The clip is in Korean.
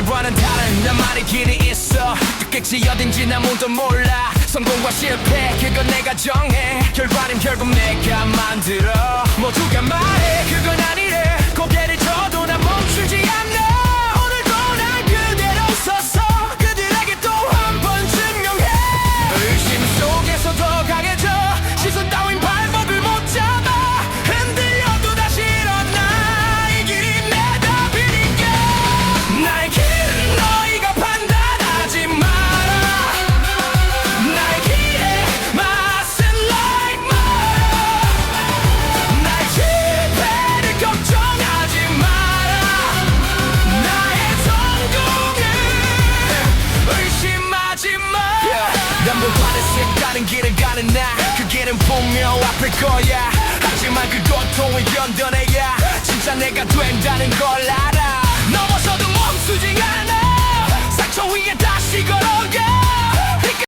현실과는 다른 나만의 길이 있어. 뜻객지 어딘지 나 모두 몰라. 성공과 실패 그건 내가 정해. 결과는 결국 내가 만들어. 모두가 말해. 거짓말 남들과는 색다른 길을 가는 나 그 길은 분명 앞일 거야. 하지만 그 고통을 견뎌내야. 진짜 내가 된다는 걸 알아. 넘어서도 멈추지 않아. 상처 위에 다시 걸어.